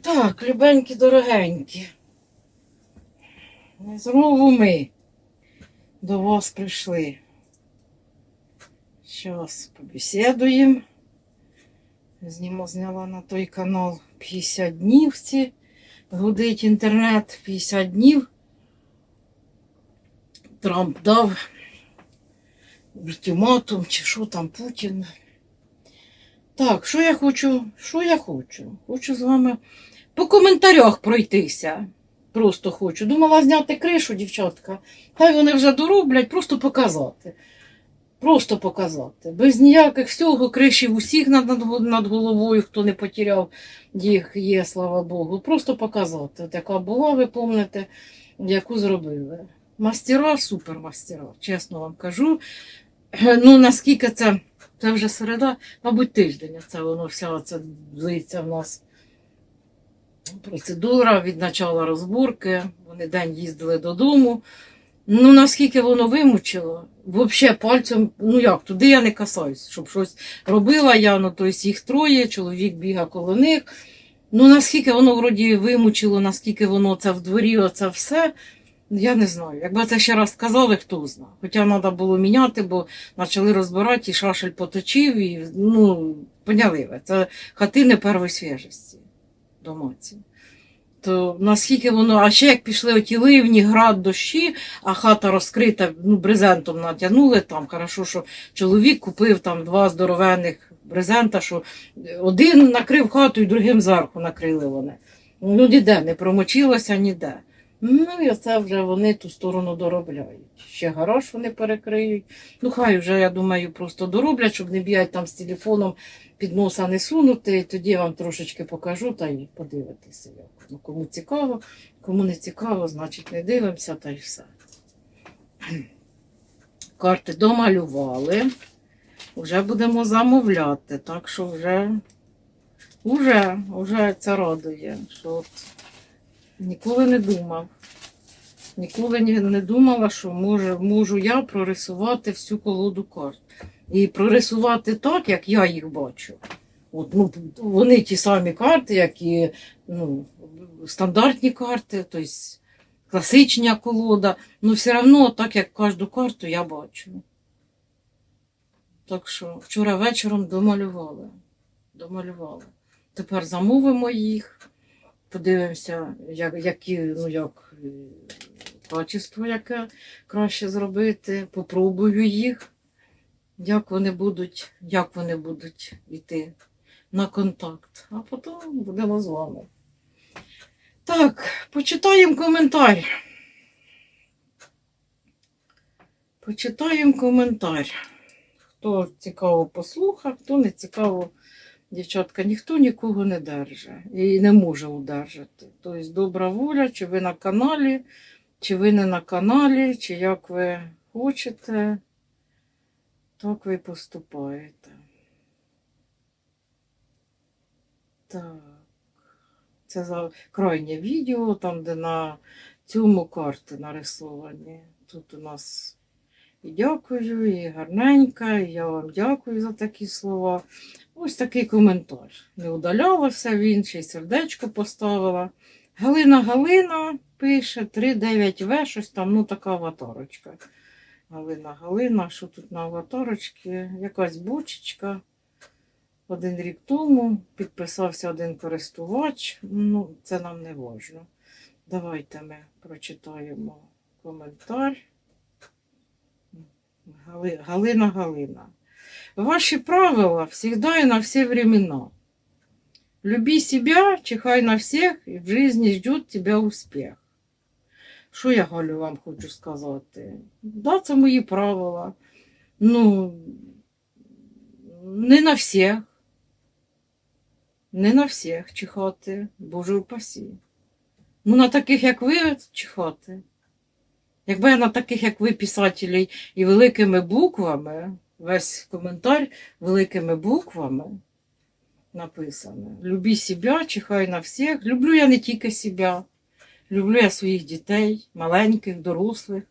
Так, любенькі, дорогенькі. Знову ми до вас прийшли. Зараз побесідуємо. Знімо, зняла на той канал 50 днів ці. Гудить інтернет 50 днів. Трамп дав ультиматум, чи що там Путін. Так, що я хочу? Що я хочу? Хочу з вами по коментарях пройтися. Просто хочу. Думала зняти кришу, дівчатка. Хай вони вже дороблять, просто показати. Просто показати. Без ніяких всього кришів усіх над, над, головою, хто не потеряв їх, є, слава Богу. Просто показати. От яка була, ви пам'ятаєте, яку зробили. Мастера, супер мастера, чесно вам кажу. Ну, наскільки це, це вже середа, мабуть, тиждень. Це воно вся це длиться в нас процедура від начала розборки. Вони день їздили додому. Ну, наскільки воно вимучило, взагалі пальцем, ну як, туди я не касаюсь, щоб щось робила я, ну тобто їх троє, чоловік біга коло них. Ну, наскільки воно вроді вимучило, наскільки воно це в дворі, оце все, я не знаю. Якби це ще раз сказали, хто знає. Хоча треба було міняти, бо почали розбирати, і шашель поточив, і ну, поняли ви, це хатини первої свіжості домаці. То наскільки воно, а ще як пішли оті ливні, град, дощі, а хата розкрита, ну, брезентом натягнули там. Хорошо, що чоловік купив там два здоровенних брезента, що один накрив хату і другим зверху накрили вони. Ну, ніде не промочилося, ніде. Ну, і оце вже вони ту сторону доробляють. Ще гараж вони перекриють. Ну, хай вже, я думаю, просто дороблять, щоб не бігати там з телефоном під носа не сунути. І тоді я вам трошечки покажу та й подивитися. Як. Ну, кому цікаво, кому не цікаво, значить не дивимося та й все. Карти домалювали. Вже будемо замовляти, так що вже, вже, вже це радує. Що от ніколи не думав. Ніколи не, думала, що можу, можу я прорисувати всю колоду карт. І прорисувати так, як я їх бачу. От, ну, вони ті самі карти, як і ну, стандартні карти, тобто класична колода. Ну, все одно, так як кожну карту я бачу. Так що вчора вечором домалювали. Домалювали. Тепер замовимо їх, подивимося, як, які, ну, як е, качество, яке краще зробити. Попробую їх, як вони будуть, як вони будуть йти на контакт. А потім будемо з вами. Так, почитаємо коментар. Почитаємо коментар. Хто цікаво послухав, хто не цікаво, дівчатка, ніхто нікого не держить і не може удержати. Тобто добра воля, чи ви на каналі, чи ви не на каналі, чи як ви хочете, так ви поступаєте. Так. Це за крайнє відео, там, де на цьому карти нарисовані. Тут у нас і дякую, і гарненька, і я вам дякую за такі слова. Ось такий коментар. Не удалялося він, ще й сердечко поставила. Галина Галина пише 39В, щось там, ну така аватарочка. Галина Галина, що тут на аватарочці? Якась бочечка. Один рік тому підписався один користувач. Ну, це нам не важно. Давайте ми прочитаємо коментар. Гали- Галина Галина. Ваши правила всегда и на все времена. Люби себя, чихай на всех, и в жизни ждет тебя успех. Що я, Галю, вам хочу сказати? Да, це мої правила. Ну, не на всіх. Не на всіх чихати, Боже упасі. Ну, на таких, як ви, чихати. Якби я на таких, як ви, писателі, і великими буквами, весь коментар великими буквами написано. Люби себе, чихай на всіх. Люблю я не тільки себе. Люблю я своїх дітей, маленьких, дорослих.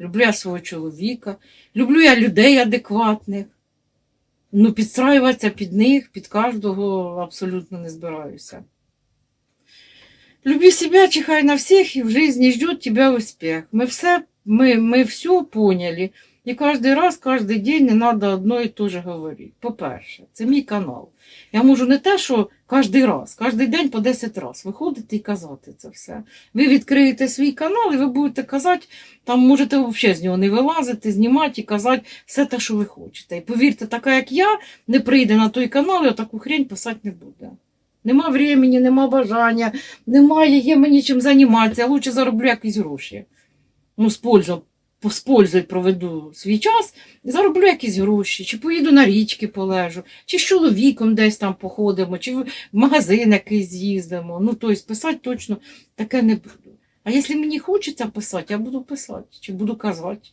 Люблю я свого чоловіка. Люблю я людей адекватних. Ну, підстраюватися під них, під кожного абсолютно не збираюся Люби себя, чихай на всех, и в жизни ждет тебя успех. Мы все, мы, мы все поняли. І кожен раз, кожен день не треба одно і те же говорити. По-перше, це мій канал. Я можу не те, що кожен раз, кожен день по 10 разів виходити і казати це все. Ви відкриєте свій канал і ви будете казати, там можете взагалі з нього не вилазити, знімати і казати все те, що ви хочете. І повірте, така як я, не прийде на той канал і таку хрень писати не буде. Нема времени, нема бажання, немає, є мені чим займатися, я лучше зароблю якісь гроші. Ну, з пользою, з пользою проведу свій час зароблю якісь гроші, чи поїду на річки полежу, чи з чоловіком десь там походимо, чи в магазин якийсь з'їздимо. Ну, тобто писати точно таке не буду. А якщо мені хочеться писати, я буду писати, чи буду казати.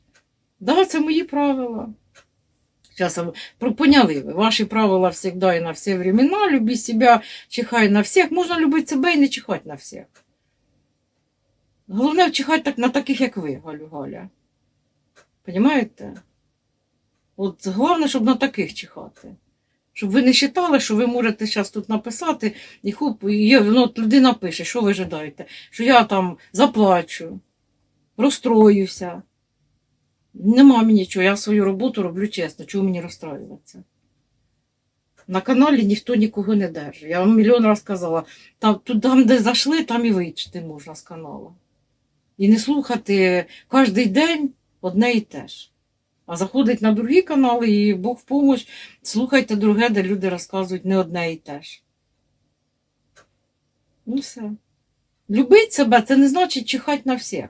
Да, це мої правила. Про поняли. Ваші правила завжди і на всі времена. Люби себе, чихай на всіх. Можна любити себе і не чихати на всіх. Головне вчихати так, на таких, як ви, Галю Галя. Понимаєте? От головне, щоб на таких чихати. Щоб ви не вважали, що ви можете зараз тут написати, і хоп, і ну, от людина пише, що ви жадаєте, що я там заплачу, розстроюся. Нема мені нічого, я свою роботу роблю чесно, чого мені розстроюватися. На каналі ніхто нікого не держить. Я вам мільйон разів казала, там, там, де зайшли, там і вийти можна з каналу. І не слухати кожен день одне і те ж. А заходить на другі канали і Бог в помощь, слухайте друге, де люди розказують не одне і те ж. Ну все. Любить себе це не значить чихать на всіх.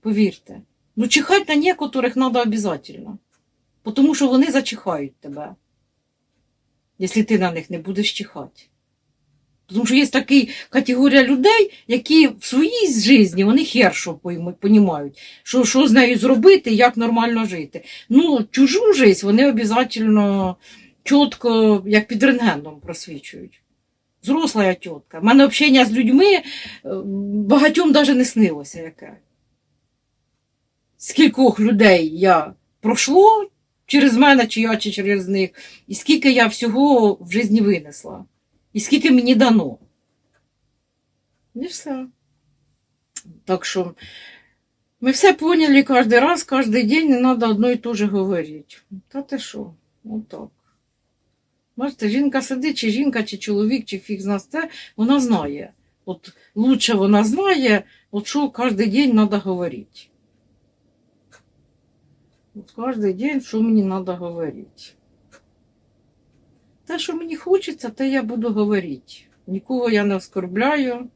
Повірте. Ну, чихать на некоторых надо обязательно. Потому що вони зачихають тебе. Якщо ти на них не будеш чихати. Тому що є така категорія людей, які в своїй житті вони хер що поймуть, понімають, що, що з нею зробити, як нормально жити. Ну, чужу життя вони обов'язково чітко, як під рентгеном просвічують. Зросла я тітка. У мене общення з людьми е, багатьом навіть не снилося яке скількох людей я пройшло через мене, чи я, чи через них, і скільки я всього в житті винесла, і скільки мені дано. І все. Так що ми все поняли кожен раз, кожен день не треба одно і те же говорити. Та ти що? Отак. Бачите, жінка сидить, чи жінка, чи чоловік, чи фіг з нас це, вона знає. От лучше вона знає, от що кожен день треба говорити. От кожен день, що мені треба говорити. Те, що мені хочеться, те я буду говорити. Нікого я не оскорбляю.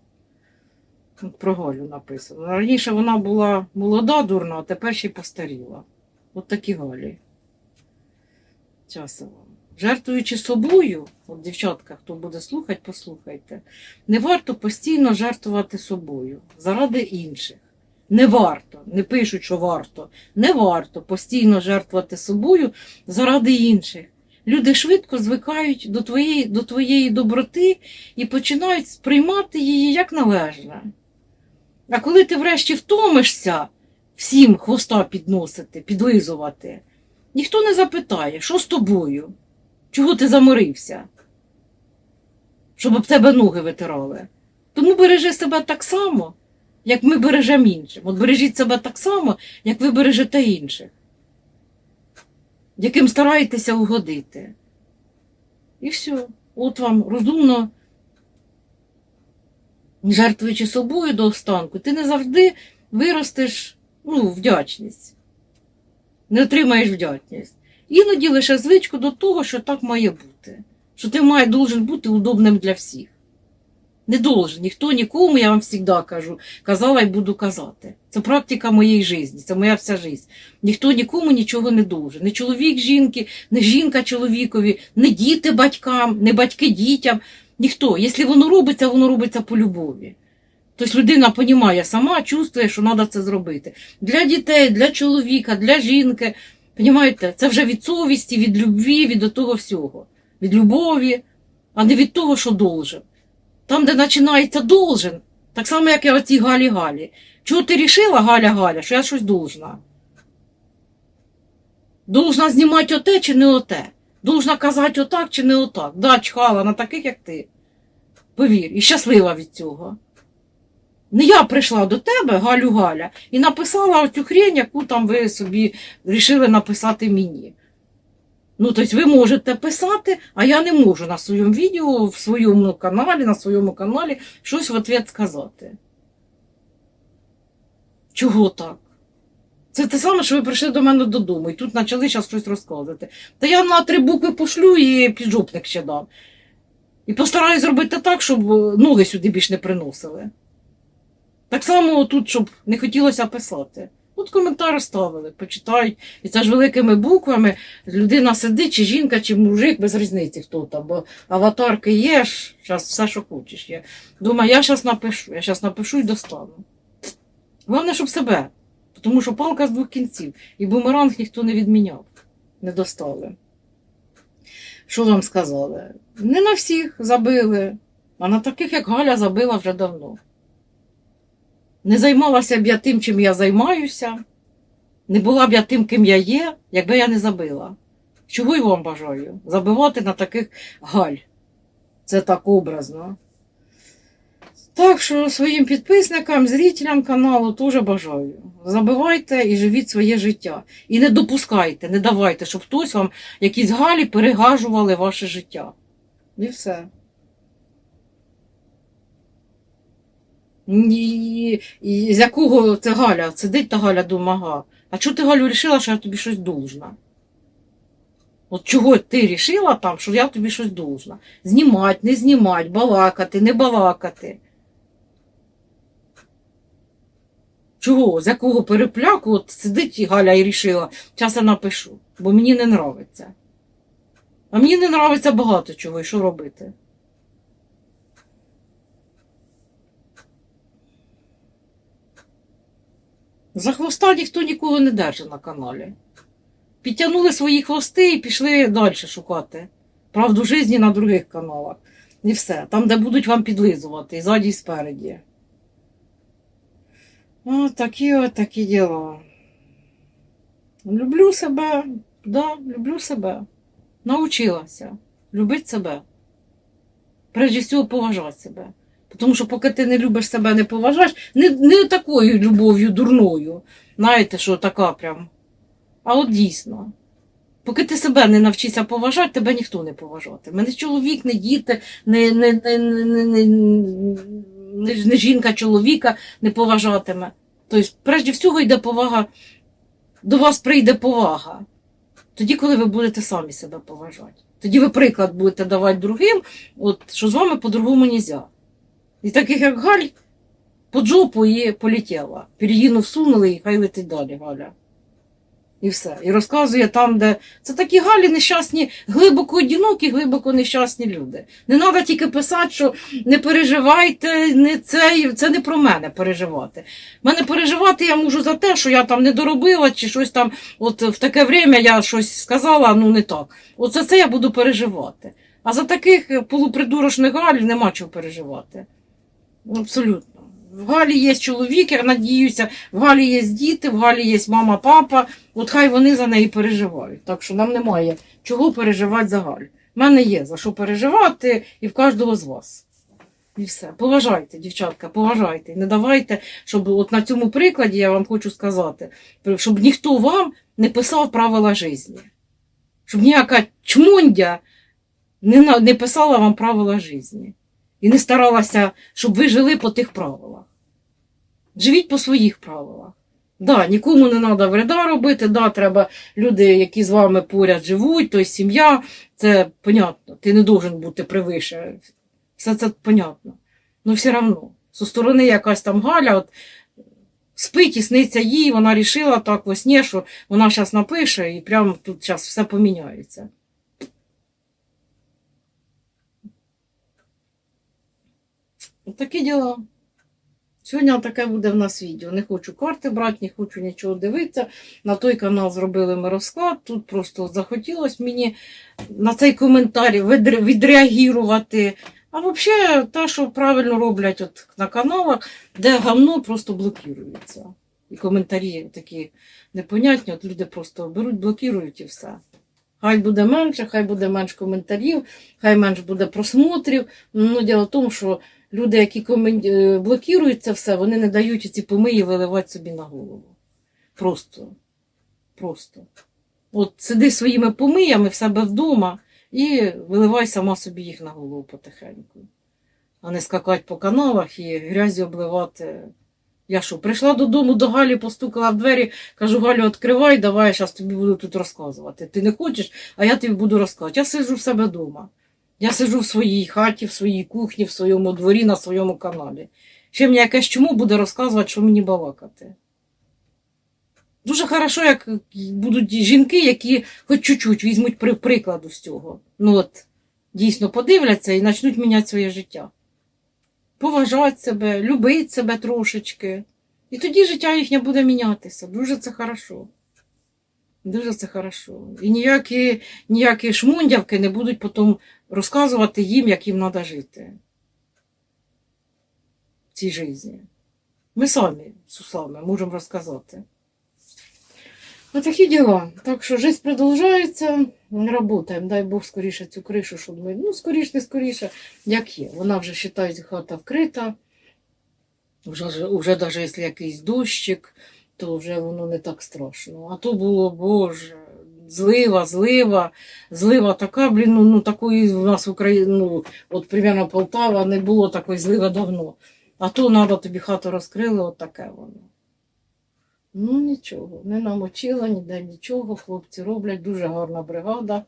Про Галю написано. Раніше вона була молода, дурна, а тепер ще й постаріла. От такі Галі. Часово. Жертвуючи собою, от дівчатка, хто буде слухати, послухайте, не варто постійно жертвувати собою заради інших. Не варто, не пишуть, що варто. Не варто постійно жертвувати собою заради інших. Люди швидко звикають до твоєї, до твоєї доброти і починають сприймати її як належне. А коли ти врешті втомишся всім хвоста підносити, підлизувати, ніхто не запитає, що з тобою, чого ти заморився, щоб об тебе ноги витирали. Тому бережи себе так само, як ми бережемо інших. От бережіть себе так само, як ви бережете інших, яким стараєтеся угодити. І все. От вам розумно, жертвуючи собою до останку, ти не завжди виростеш ну, вдячність, не отримаєш вдячність. Іноді лише звичку до того, що так має бути, що ти має, бути удобним для всіх. Не должен, ніхто нікому, я вам завжди кажу, казала і буду казати. Це практика моєї житті, це моя вся життя. Ніхто нікому нічого не должен. Не чоловік жінки, не жінка чоловікові, не діти батькам, не батьки дітям. Ніхто. Якщо воно робиться, воно робиться по любові. Тобто людина розуміє сама, чувствує, що треба це зробити. Для дітей, для чоловіка, для жінки. Понімаєте, це вже від совісті, від любві, від того всього. Від любові, а не від того, що должен. Там, де починається должен, так само, як і оці Галі-Галі. Чого ти рішила, Галя-Галя, що я щось должна? Должна знімати оте чи не оте? Должна казати отак чи не отак? Да, чхала на таких, як ти. Повір, і щаслива від цього. Не я прийшла до тебе, Галю Галя, і написала оцю хрень, яку там ви собі вирішили написати мені. Ну, тобто ви можете писати, а я не можу на своєму відео, в своєму каналі, на своєму каналі щось в ответ сказати. Чого так? Це те саме, що ви прийшли до мене додому і тут почали зараз щось розказувати. Та я на три букви пошлю і піджопник ще дам. І постараюсь зробити так, щоб ноги сюди більш не приносили. Так само тут, щоб не хотілося писати. От коментар ставили, почитають. І це ж великими буквами людина сидить, чи жінка, чи мужик, без різниці хто там, бо аватарки є, зараз все, що хочеш є. Думаю, я зараз напишу, я зараз напишу і достану. Головне, щоб себе. Тому що палка з двох кінців. І бумеранг ніхто не відміняв, не достали. Що вам сказали? Не на всіх забили, а на таких, як Галя, забила вже давно. Не займалася б я тим, чим я займаюся, не була б я тим, ким я є, якби я не забила. Чого й вам бажаю? Забивати на таких Галь. Це так образно. Так що своїм підписникам, зрителям каналу теж бажаю. Забивайте і живіть своє життя. І не допускайте, не давайте, щоб хтось вам якісь галі перегажували ваше життя. І все. Ні, і з якого це Галя? Сидить та Галя домага. А чого ти Галю рішила, що я тобі щось должна? От чого ти рішила там, що я тобі щось должна? Знімати, не знімати, балакати, не балакати. Чого? З якого перепляку от сидить і Галя і рішила, зараз я напишу, бо мені не нравиться. А мені не нравиться багато чого, і що робити? За хвоста ніхто нікого не держить на каналі. Підтягнули свої хвости і пішли далі шукати. Правду житті на других каналах. І все. Там, де будуть вам підлизувати, і ззаді, і спереді. О, такі от такі діла. Люблю себе, да, люблю себе. Научилася любити себе. Прежде всього поважати себе. Тому що, поки ти не любиш себе, не поважаєш, не не такою любов'ю дурною. Знаєте, що така прям. А от дійсно. Поки ти себе не навчишся поважати, тебе ніхто не поважатиме. Не чоловік, не діти, не не, не, не, не, не, жінка чоловіка не поважатиме. Тобто, прежде всього, йде повага, до вас прийде повага. Тоді, коли ви будете самі себе поважати. Тоді ви приклад будете давати другим, от, що з вами по-другому не можна. І таких, як Галь, по джопу і полетіла. Пір'їну всунули і хай летить далі Галя. І все. І розказує там, де це такі Галі нещасні, глибоко одинокі, глибоко нещасні люди. Не треба тільки писати, що не переживайте, не це, це не про мене переживати. Мене переживати я можу за те, що я там не доробила, чи щось там, от в таке время я щось сказала, ну не так. Оце це я буду переживати. А за таких полупридурочних Галь нема чого переживати. Абсолютно. В Галі є чоловік, я надіюся, в Галі є діти, в Галі є мама, папа. От хай вони за неї переживають. Так що нам немає чого переживати за Галю. В мене є за що переживати і в кожного з вас. І все. Поважайте, дівчатка, поважайте. Не давайте, щоб от на цьому прикладі я вам хочу сказати, щоб ніхто вам не писав правила житті. Щоб ніяка чмондя не, писала вам правила житті. І не старалася, щоб ви жили по тих правилах. Живіть по своїх правилах. Да, нікому не треба вреда робити, да, треба люди, які з вами поряд живуть, то сім'я, це понятно. Ти не должен бути превише. Все це понятно. Ну все одно. Зі сторони якась там Галя, от, спить і сниться їй, вона рішила так во сні, що вона зараз напише і прямо тут зараз все поміняється. Такі діла. Сьогодні таке буде в нас відео. Не хочу карти брати, не хочу нічого дивитися. На той канал зробили ми розклад. Тут просто захотілося мені на цей коментар відреагувати. А взагалі, те, що правильно роблять от на каналах, де гавно просто блокується. І коментарі такі непонятні, от люди просто беруть, блокують і все. Хай буде менше, хай буде менш коментарів, хай менш буде просмотрів. Ну, діло в тому, що люди, які комен... е, це все, вони не дають ці помиї виливати собі на голову. Просто. Просто. От сиди своїми помиями в себе вдома і виливай сама собі їх на голову потихеньку. А не скакати по каналах і грязі обливати. Я що, прийшла додому до Галі, постукала в двері, кажу, Галю, відкривай, давай, я зараз тобі буду тут розказувати. Ти не хочеш, а я тобі буду розказувати. Я сиджу в себе вдома. Я сиджу в своїй хаті, в своїй кухні, в своєму дворі, на своєму каналі. Ще мені якесь чому буде розказувати, що мені балакати. Дуже хорошо, як будуть жінки, які хоч чуть-чуть візьмуть при, прикладу з цього. Ну от, дійсно подивляться і почнуть міняти своє життя. Поважати себе, любити себе трошечки. І тоді життя їхнє буде мінятися. Дуже це хорошо. Дуже це хорошо. І ніякі, ніякі шмундявки не будуть потім розказувати їм, як їм треба жити в цій житті. Ми самі з усами можемо розказати. Ось такі діла. Так що життя продовжується, працюємо. Дай Бог скоріше цю кришу, щоб ми, ну, скоріше, не скоріше, як є. Вона вже вважається, хата вкрита. Вже, вже навіть якщо якийсь дощик, то вже воно не так страшно. А то було, боже, злива, злива, злива така, блін, ну, ну такої в нас в Україні, ну, от примерно Полтава, не було такої зливи давно. А то треба тобі хату розкрили, от таке воно. Ну нічого, не намочила ніде нічого. Хлопці роблять, дуже гарна бригада.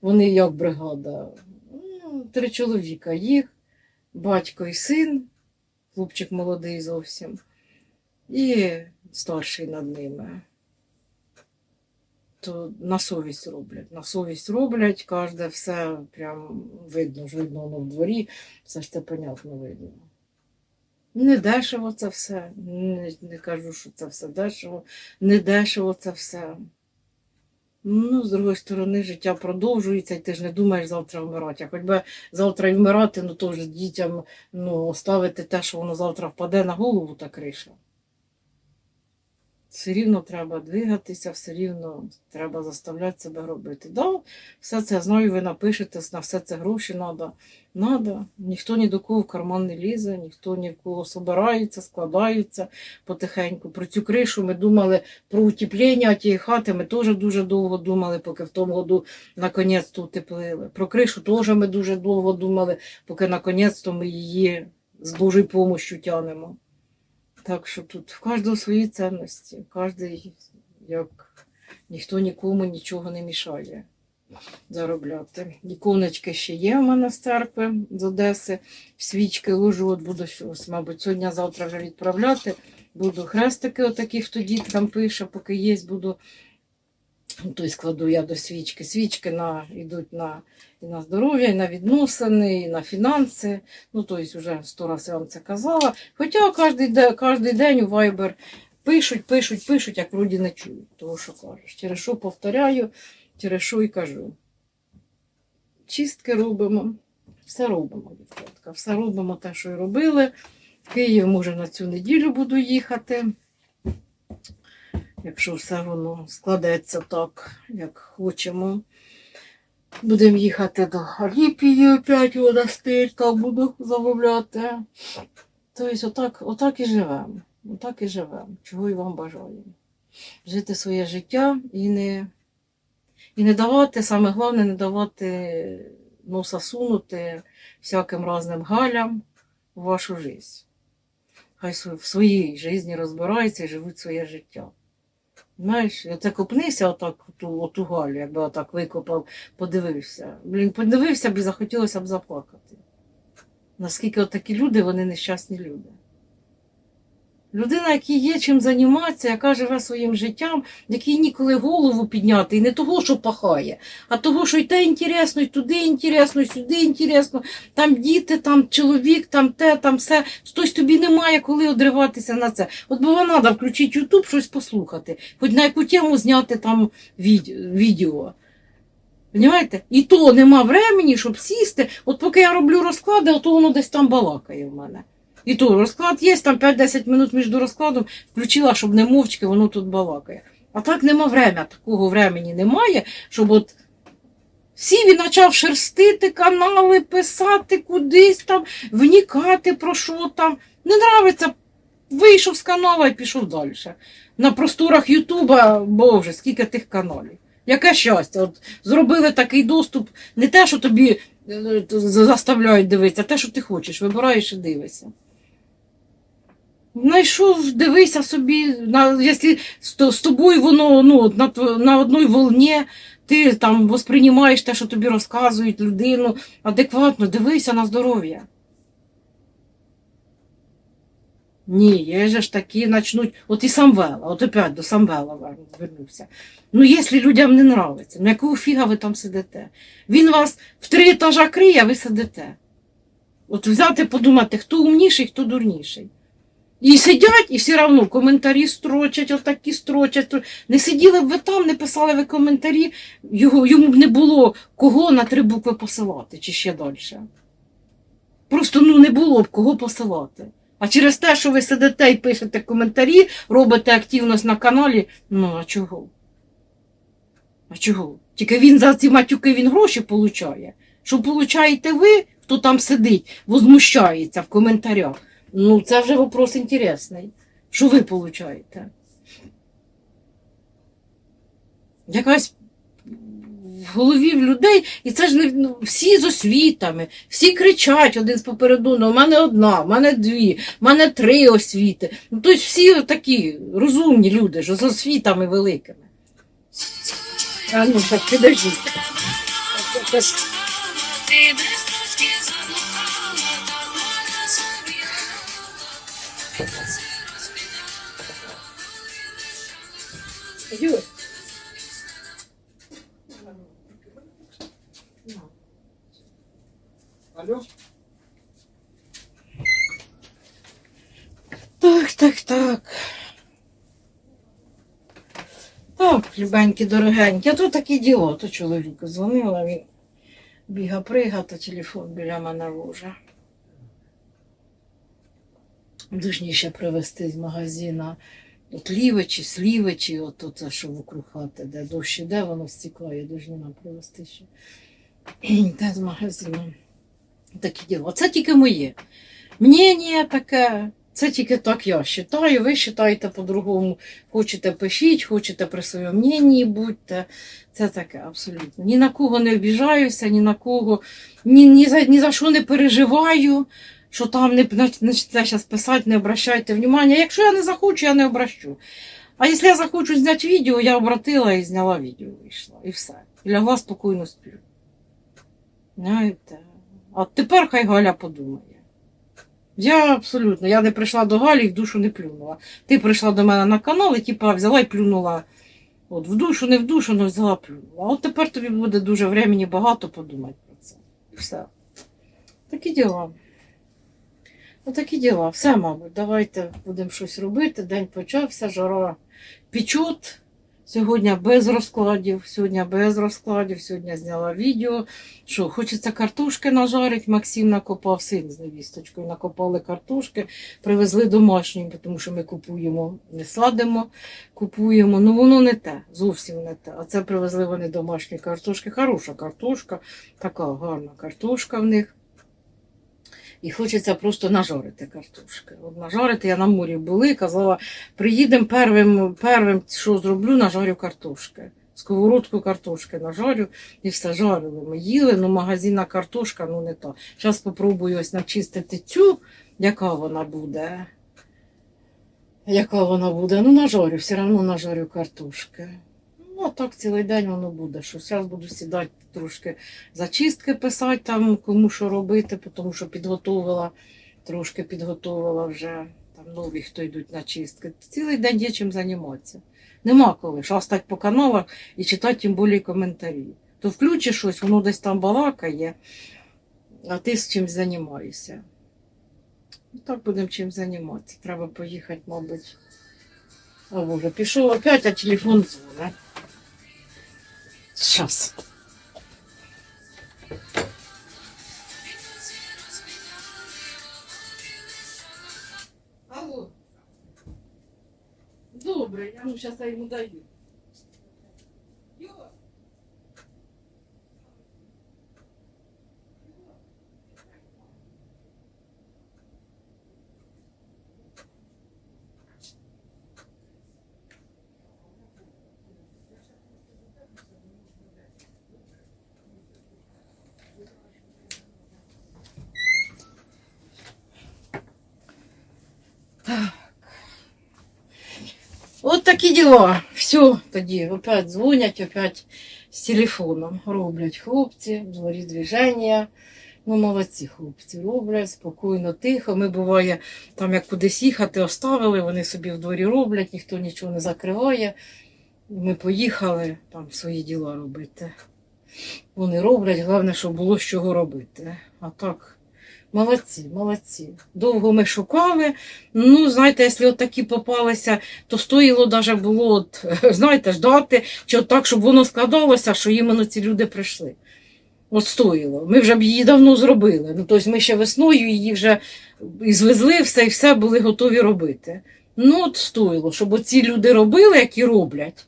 Вони як бригада. Ну, три чоловіка їх, батько і син, хлопчик молодий зовсім, і старший над ними. То на совість роблять. На совість роблять, кожне все прям видно, ж видно воно в дворі, все ж це понятно видно. Не дешево це все. Не, не кажу, що це все дешево. Не дешево це все. Ну, з другої сторони, життя продовжується, і ти ж не думаєш завтра вмирати. А хоч би завтра і вмирати, ну то ж дітям ну, оставити те, що воно завтра впаде на голову та криша. Все рівно треба двигатися, все рівно треба заставляти себе робити. Да, все це знаю, ви напишете, на все це гроші треба. Надо. Ніхто ні до кого в карман не лізе, ніхто ні в кого собирається, складаються потихеньку. Про цю кришу ми думали про утеплення тієї хати. Ми теж дуже довго думали, поки в тому году наконець-то утеплили. Про кришу теж ми дуже довго думали, поки наконець-то ми її з Божою допомогою тянемо. Так що тут в кожного свої цінності, кожен як ніхто нікому нічого не мішає заробляти. Іконочки ще є в мене з церкви з Одеси. Свічки ложу, от буду, щось, мабуть, сьогодні, завтра вже відправляти. Буду хрестики, отакі, хто дід там пише, поки є, буду. Ну, Тобто складу я до свічки. Свічки на, йдуть на, і на здоров'я, і на відносини, і на фінанси. Ну, тобто, вже сто разів я вам це казала. Хоча кожен день, у Viber пишуть, пишуть, пишуть, як вроді не чують того, що кажеш. Через що повторяю, через що і кажу. Чистки робимо, все робимо, дівчатка, все робимо те, що і робили. Київ, може, на цю неділю буду їхати. Якщо все воно складеться так, як хочемо. Будемо їхати до Аліпії опять монастир, там буду замовляти. Тобто, отак, отак і живемо. Отак і живемо. Чого і вам бажаю. Жити своє життя і не, і не давати, саме головне, не давати носа сунути всяким разним галям в вашу життя. Хай в своїй житті розбираються і живуть своє життя. Знаєш, оце купнися отак, оту, оту галю, якби отак викопав, подивився. Блін, подивився б і захотілося б заплакати. Наскільки отакі люди, вони нещасні люди. Людина, якій є чим займатися, яка живе своїм життям, якій ніколи голову підняти, і не того, що пахає, а того, що й те інтересно, і туди інтересно, і сюди інтересно, там діти, там чоловік, там те, там все. Хтось тобі немає коли одриватися на це. От бо треба включити Ютуб, щось послухати, хоч на яку тему зняти там відео. Понімаєте? І то нема времени, щоб сісти. От поки я роблю розклади, а то воно десь там балакає в мене. І то розклад є, там 5-10 минут між розкладом включила, щоб не мовчки, воно тут балакає. А так нема времени, такого времени немає, щоб от Сів і почав шерстити канали, писати кудись там, вникати про що там. Не нравиться, вийшов з канала і пішов далі. На просторах Ютуба, боже, скільки тих каналів. Яке щастя, от зробили такий доступ, не те, що тобі е, заставляють дивитися, а те, що ти хочеш, вибираєш і дивишся. Знайшов, дивися собі, на, якщо з, тобою воно ну, на, на одній волні, ти там восприймаєш те, що тобі розказують людину, адекватно, дивися на здоров'я. Ні, є ж такі начнуть. От і Самвела, от опять до Самвела вер- вернувся. Ну, якщо людям не нравиться, ну якого фіга ви там сидите? Він вас в три етажа криє, а ви сидите. От взяти, подумати, хто умніший, хто дурніший. І сидять, і все одно коментарі строчать, отакі строчать. Не сиділи б ви там, не писали ви коментарі, його, йому б не було кого на три букви посилати, чи ще далі. Просто ну, не було б кого посилати. А через те, що ви сидите і пишете коментарі, робите активність на каналі, ну а чого? А чого? Тільки він за ці матюки він гроші получає. Що получаєте ви, хто там сидить, возмущається в коментарях. Ну, це вже вопрос інтересний. Що ви получаєте? Якась в голові в людей, і це ж не ну, всі з освітами, всі кричать один з попереду, ну, у мене одна, в мене дві, в мене три освіти. Ну, тобто всі такі розумні люди, що з освітами великими. А ну, так, підождіть. Ти без трошки заблукала, Юр. Алло? Так, так, так. Так, любенькі, дорогенькі, а то такі діло, то чоловіку дзвонила, він біга прига, то телефон біля мене ложа. Дужніше привезти з магазина от лівичі, слівичі, от це, що вокруг хати, де дощ іде, воно стікає, дуже нам привезти ще. Те з магазину. Такі діло. Це тільки моє. Мнення таке. Це тільки так я вважаю. Ви вважаєте по-другому. Хочете пишіть, хочете при своєму мненні будьте. Це таке абсолютно. Ні на кого не обіжаюся, ні на кого, ні, ні, за, ні за що не переживаю, що там не почнете зараз писати, не обращайте внимання. Якщо я не захочу, я не обращу. А якщо я захочу зняти відео, я обратила і зняла відео, вийшла. І все. І лягла спокійно сплю. Знаєте? А тепер хай Галя подумає. Я абсолютно, я не прийшла до Галі і в душу не плюнула. Ти прийшла до мене на канал і типа взяла і плюнула. От в душу, не в душу, але взяла плюнула. А от тепер тобі буде дуже времени багато подумати про це. І все. Такі діла. Отакі діла. Все, мабуть, давайте будемо щось робити. День почався, жара пічот. Сьогодні без розкладів, сьогодні без розкладів, сьогодні зняла відео. Що, хочеться картошки нажарити. Максим накопав син з невісточкою, накопали картошки, привезли домашні, тому що ми купуємо, не садимо, купуємо. Ну воно не те, зовсім не те. А це привезли вони домашні картошки. Хороша картошка, така гарна картошка в них. І хочеться просто нажарити картошки. От нажарити, я на морі були, казала, приїдемо первим, первим, що зроблю, нажарю картошки. Сковородку картошки нажарю і все жарили. Ми їли, ну магазинна картошка, ну не та. Зараз спробую ось начистити цю, яка вона буде. Яка вона буде? Ну, нажарю, все одно нажарю картошки. Ну, а так цілий день воно буде. Що зараз буду сідати трошки зачистки писати там, кому що робити, тому що підготовила, трошки підготовила вже там нові, хто йдуть на чистки. Цілий день є чим займатися. Нема коли шастать по каналах і читати тим більше коментарі. То включиш щось, воно десь там балакає, а ти з чим займаєшся. Ну, так будемо чим займатися. Треба поїхати, мабуть. О, Боже, пішов опять, а телефон дзвонить. Щас. Алло. Добре, я ну сейчас я ему даю. Такі діла. Все, тоді опять дзвонять, опять з телефоном роблять хлопці, дворі движення. Ну, молодці хлопці роблять, спокійно, тихо. Ми буває, там як кудись їхати, оставили, вони собі в дворі роблять, ніхто нічого не закриває. Ми поїхали там свої діла робити. Вони роблять, головне, щоб було з чого робити. А так, молодці, молодці. Довго ми шукали. Ну, знаєте, якщо от такі попалися, то стоїло даже було, от, знаєте, ждати, чи от так, щоб воно складалося, що іменно ці люди прийшли. От стоїло. Ми вже б її давно зробили. Ну, тобто ми ще весною її вже і звезли, все і все були готові робити. Ну, от стоїло, щоб оці люди робили, які роблять.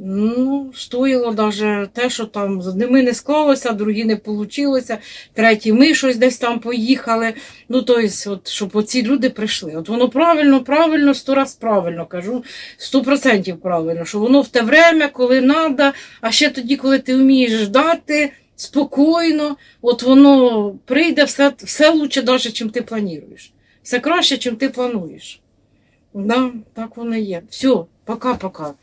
Ну, стоїло навіть те, що там з одними не склалося, другі не вийшло, треті ми щось десь там поїхали. Ну, тобто, от, щоб оці люди прийшли. От воно правильно, правильно, сто раз правильно кажу, сто процентів правильно, що воно в те время, коли треба, а ще тоді, коли ти вмієш ждати спокійно, от воно прийде все, все лучше, навіть, чим ти плануєш. Все краще, чим ти плануєш. Да, так воно є. Все, пока-пока.